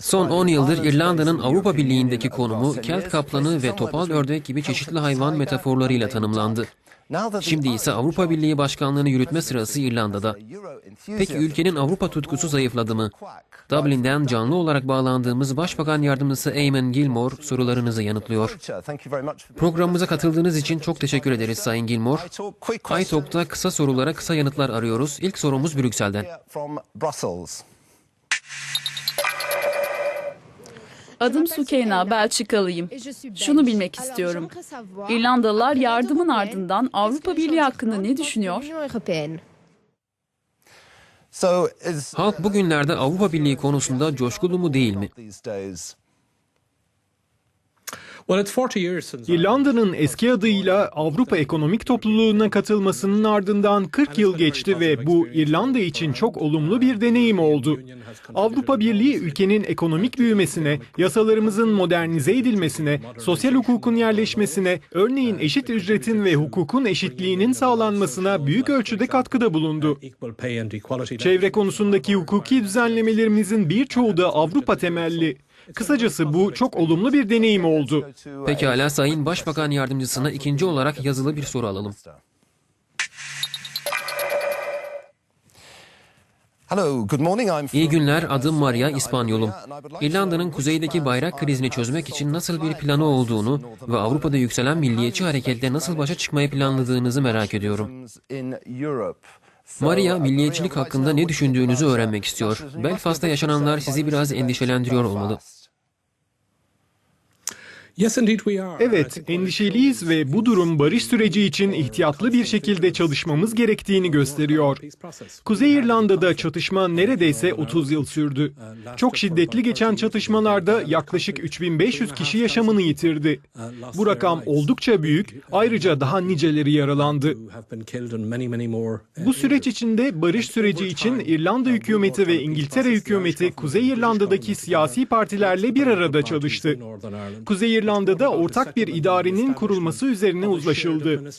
Son 10 yıldır İrlanda'nın Avrupa Birliği'ndeki konumu kelt kaplanı ve topal ördek gibi çeşitli hayvan metaforlarıyla tanımlandı. Şimdi ise Avrupa Birliği başkanlığını yürütme sırası İrlanda'da. Peki ülkenin Avrupa tutkusu zayıfladı mı? Dublin'den canlı olarak bağlandığımız Başbakan Yardımcısı Eamon Gilmore sorularınızı yanıtlıyor. Programımıza katıldığınız için çok teşekkür ederiz Sayın Gilmore. iTalk'ta kısa sorulara kısa yanıtlar arıyoruz. İlk sorumuz Brüksel'den. Adım Sukeyna, Belçikalıyım. Şunu bilmek istiyorum. İrlandalılar yardımın ardından Avrupa Birliği hakkında ne düşünüyor? Halk bugünlerde Avrupa Birliği konusunda coşkulu mu değil mi? İrlanda'nın eski adıyla Avrupa Ekonomik Topluluğu'na katılmasının ardından 40 yıl geçti ve bu İrlanda için çok olumlu bir deneyim oldu. Avrupa Birliği ülkenin ekonomik büyümesine, yasalarımızın modernize edilmesine, sosyal hukukun yerleşmesine, örneğin eşit ücretin ve hukukun eşitliğinin sağlanmasına büyük ölçüde katkıda bulundu. Çevre konusundaki hukuki düzenlemelerimizin birçoğu da Avrupa temelli. Kısacası bu çok olumlu bir deneyim oldu. Pekala Sayın Başbakan Yardımcısına ikinci olarak yazılı bir soru alalım. İyi günler, adım Maria, İspanyolum. İrlanda'nın kuzeydeki bayrak krizini çözmek için nasıl bir planı olduğunu ve Avrupa'da yükselen milliyetçi hareketle nasıl başa çıkmayı planladığınızı merak ediyorum. Maria, milliyetçilik hakkında ne düşündüğünüzü öğrenmek istiyor. Belfast'ta yaşananlar sizi biraz endişelendiriyor olmalı. Evet, endişeliyiz ve bu durum barış süreci için ihtiyatlı bir şekilde çalışmamız gerektiğini gösteriyor. Kuzey İrlanda'da çatışma neredeyse 30 yıl sürdü. Çok şiddetli geçen çatışmalarda yaklaşık 3500 kişi yaşamını yitirdi. Bu rakam oldukça büyük, ayrıca daha niceleri yaralandı. Bu süreç içinde barış süreci için İrlanda hükümeti ve İngiltere hükümeti Kuzey İrlanda'daki siyasi partilerle bir arada çalıştı. Kuzey İrlanda'da ortak bir idarenin kurulması üzerine uzlaşıldı.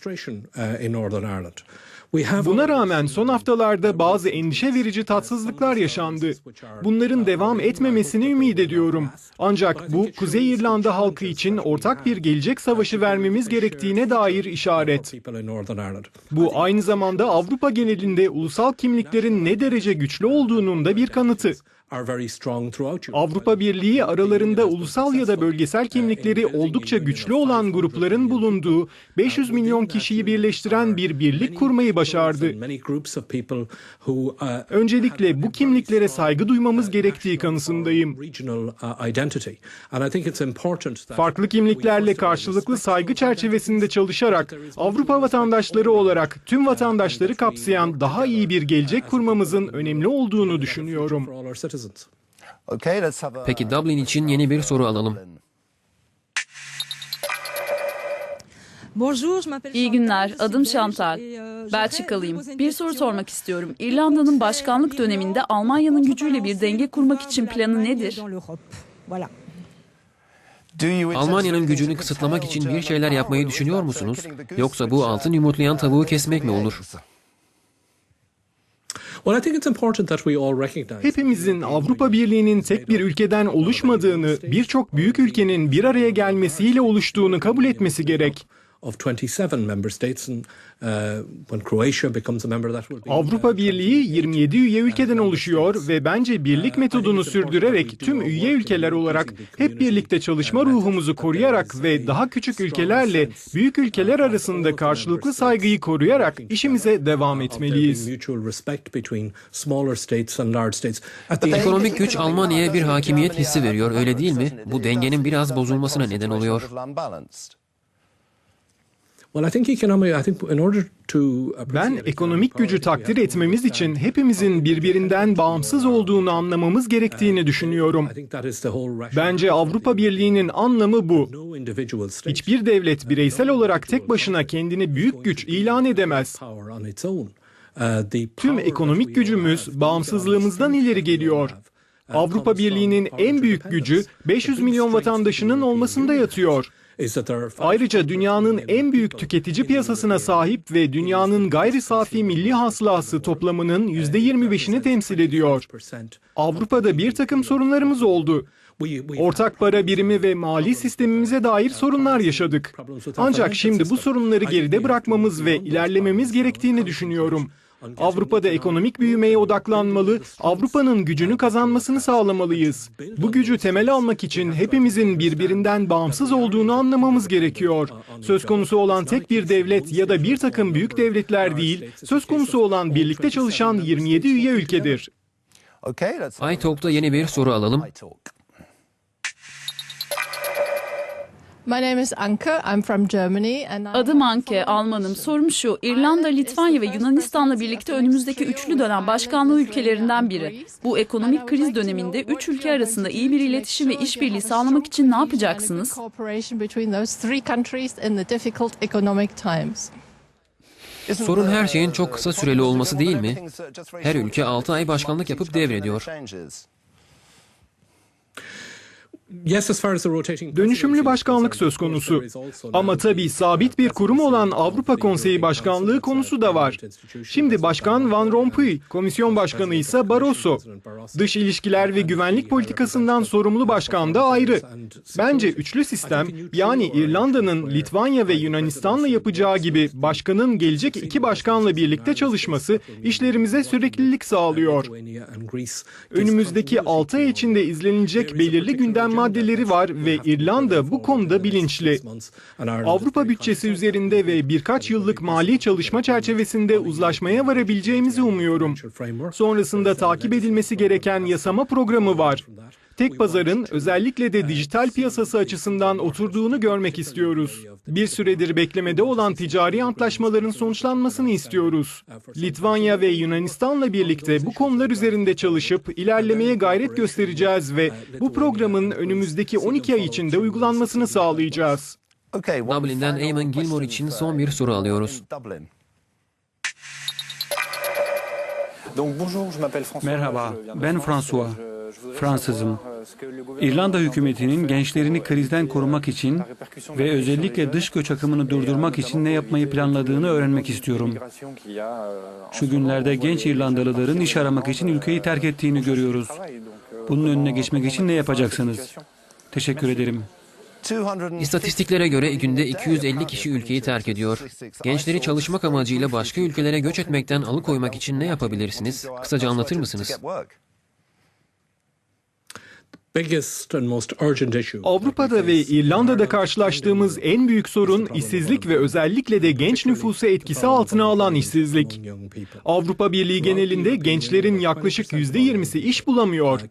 Buna rağmen son haftalarda bazı endişe verici tatsızlıklar yaşandı. Bunların devam etmemesini ümit ediyorum. Ancak bu Kuzey İrlanda halkı için ortak bir gelecek savaşı vermemiz gerektiğine dair işaret. Bu aynı zamanda Avrupa genelinde ulusal kimliklerin ne derece güçlü olduğunun da bir kanıtı. Avrupa Birliği aralarında ulusal ya da bölgesel kimlikleri oldukça güçlü olan grupların bulunduğu 500 milyon kişiyi birleştiren bir birlik kurmayı başardı. Öncelikle bu kimliklere saygı duymamız gerektiği kanısındayım. Farklı kimliklerle karşılıklı saygı çerçevesinde çalışarak Avrupa vatandaşları olarak tüm vatandaşları kapsayan daha iyi bir gelecek kurmamızın önemli olduğunu düşünüyorum. Peki Dublin için yeni bir soru alalım. İyi günler, adım Chantal. Belçikalıyım. Bir soru sormak istiyorum. İrlanda'nın başkanlık döneminde Almanya'nın gücüyle bir denge kurmak için planı nedir? Almanya'nın gücünü kısıtlamak için bir şeyler yapmayı düşünüyor musunuz? Yoksa bu altın yumurtlayan tavuğu kesmek mi olur? Hepimizin Avrupa Birliği'nin tek bir ülkeden oluşmadığını, birçok büyük ülkenin bir araya gelmesiyle oluştuğunu kabul etmesi gerek. Avrupa Birliği 27 üye ülkeden oluşuyor ve bence birlik metodunu sürdürerek tüm üye ülkeler olarak hep birlikte çalışma ruhumuzu koruyarak ve daha küçük ülkelerle büyük ülkeler arasında karşılıklı saygıyı koruyarak işimize devam etmeliyiz. Ekonomik güç Almanya'ya bir hakimiyet hissi veriyor, öyle değil mi? Bu dengenin biraz bozulmasına neden oluyor. Ben ekonomik gücü takdir etmemiz için hepimizin birbirinden bağımsız olduğunu anlamamız gerektiğini düşünüyorum. Bence Avrupa Birliği'nin anlamı bu. Hiçbir devlet bireysel olarak tek başına kendini büyük güç ilan edemez. Tüm ekonomik gücümüz bağımsızlığımızdan ileri geliyor. Avrupa Birliği'nin en büyük gücü 500 milyon vatandaşının olmasında yatıyor. Ayrıca dünyanın en büyük tüketici piyasasına sahip ve dünyanın gayri safi milli hasılası toplamının %25'ini temsil ediyor. Avrupa'da bir takım sorunlarımız oldu. Ortak para birimi ve mali sistemimize dair sorunlar yaşadık. Ancak şimdi bu sorunları geride bırakmamız ve ilerlememiz gerektiğini düşünüyorum. Avrupa'da ekonomik büyümeye odaklanmalı, Avrupa'nın gücünü kazanmasını sağlamalıyız. Bu gücü temel almak için hepimizin birbirinden bağımsız olduğunu anlamamız gerekiyor. Söz konusu olan tek bir devlet ya da bir takım büyük devletler değil, söz konusu olan birlikte çalışan 27 üye ülkedir. iTalk'ta yeni bir soru alalım. My name is Anke. I'm from Germany and I- Adım Anke, Almanım. Sorum şu, İrlanda, Litvanya ve Yunanistan'la birlikte önümüzdeki üçlü dönem başkanlığı ülkelerinden biri. Bu ekonomik kriz döneminde üç ülke arasında iyi bir iletişim ve işbirliği sağlamak için ne yapacaksınız? Sorun her şeyin çok kısa süreli olması değil mi? Her ülke 6 ay başkanlık yapıp devrediyor. Dönüşümlü başkanlık söz konusu. Ama tabii sabit bir kurum olan Avrupa Konseyi Başkanlığı konusu da var. Şimdi Başkan Van Rompuy, Komisyon Başkanı ise Barroso. Dış ilişkiler ve güvenlik politikasından sorumlu başkan da ayrı. Bence üçlü sistem yani İrlanda'nın Litvanya ve Yunanistan'la yapacağı gibi başkanın gelecek iki başkanla birlikte çalışması işlerimize süreklilik sağlıyor. Önümüzdeki 6 ay içinde izlenilecek belirli gündem maddeleri var ve İrlanda bu konuda bilinçli. Avrupa bütçesi üzerinde ve birkaç yıllık mali çalışma çerçevesinde uzlaşmaya varabileceğimizi umuyorum. Sonrasında takip edilmesi gereken yasama programı var. Tek pazarın özellikle de dijital piyasası açısından oturduğunu görmek istiyoruz. Bir süredir beklemede olan ticari antlaşmaların sonuçlanmasını istiyoruz. Litvanya ve Yunanistan'la birlikte bu konular üzerinde çalışıp ilerlemeye gayret göstereceğiz ve bu programın önümüzdeki 12 ay içinde uygulanmasını sağlayacağız. Dublin'den Eamon Gilmore için son bir soru alıyoruz. Merhaba, ben François. Fransızım. İrlanda hükümetinin gençlerini krizden korumak için ve özellikle dış göç akımını durdurmak için ne yapmayı planladığını öğrenmek istiyorum. Şu günlerde genç İrlandalıların iş aramak için ülkeyi terk ettiğini görüyoruz. Bunun önüne geçmek için ne yapacaksınız? Teşekkür ederim. İstatistiklere göre günde 250 kişi ülkeyi terk ediyor. Gençleri çalışmak amacıyla başka ülkelere göç etmekten alıkoymak için ne yapabilirsiniz? Kısaca anlatır mısınız? Avrupa'da ve İrlanda'da karşılaştığımız en büyük sorun işsizlik ve özellikle de genç nüfusu etkisi altına alan işsizlik. Avrupa Birliği genelinde gençlerin yaklaşık %20'si iş bulamıyor.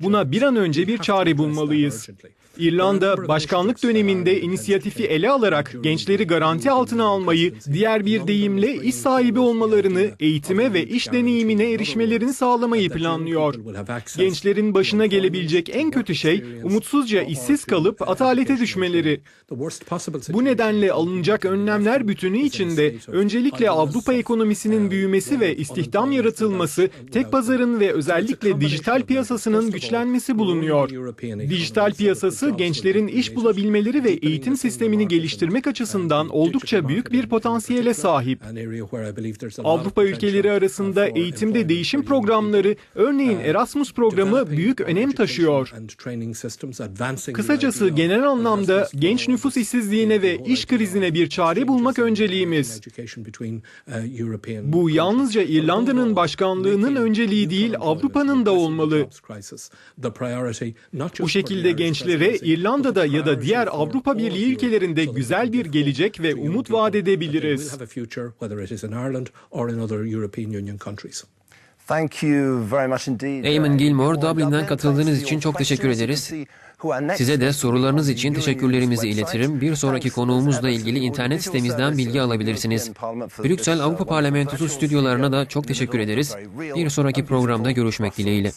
Buna bir an önce bir çare bulmalıyız. İrlanda başkanlık döneminde inisiyatifi ele alarak gençleri garanti altına almayı, diğer bir deyimle iş sahibi olmalarını, eğitime ve iş deneyimine erişmelerini sağlamayı planlıyor. Gençlerin başına gelebilecek en kötü şey umutsuzca işsiz kalıp atalete düşmeleri. Bu nedenle alınacak önlemler bütünü içinde öncelikle Avrupa ekonomisinin büyümesi ve istihdam yaratılması, tek pazarın ve özellikle dijital piyasasının güçlenmesi bulunuyor. Dijital piyasası gençlerin iş bulabilmeleri ve eğitim sistemini geliştirmek açısından oldukça büyük bir potansiyele sahip. Avrupa ülkeleri arasında eğitimde değişim programları, örneğin Erasmus programı büyük önem taşıyor. Kısacası genel anlamda genç nüfus işsizliğine ve iş krizine bir çare bulmak önceliğimiz. Bu yalnızca İrlanda'nın başkanlığının önceliği değil, Avrupa'nın da olmalı. Bu şekilde gençlere İrlanda'da ya da diğer Avrupa Birliği ülkelerinde güzel bir gelecek ve umut vaat edebiliriz. Eamon Gilmore, Dublin'den katıldığınız için çok teşekkür ederiz. Size de sorularınız için teşekkürlerimizi iletirim. Bir sonraki konuğumuzla ilgili internet sitemizden bilgi alabilirsiniz. Brüksel Avrupa Parlamentosu stüdyolarına da çok teşekkür ederiz. Bir sonraki programda görüşmek dileğiyle.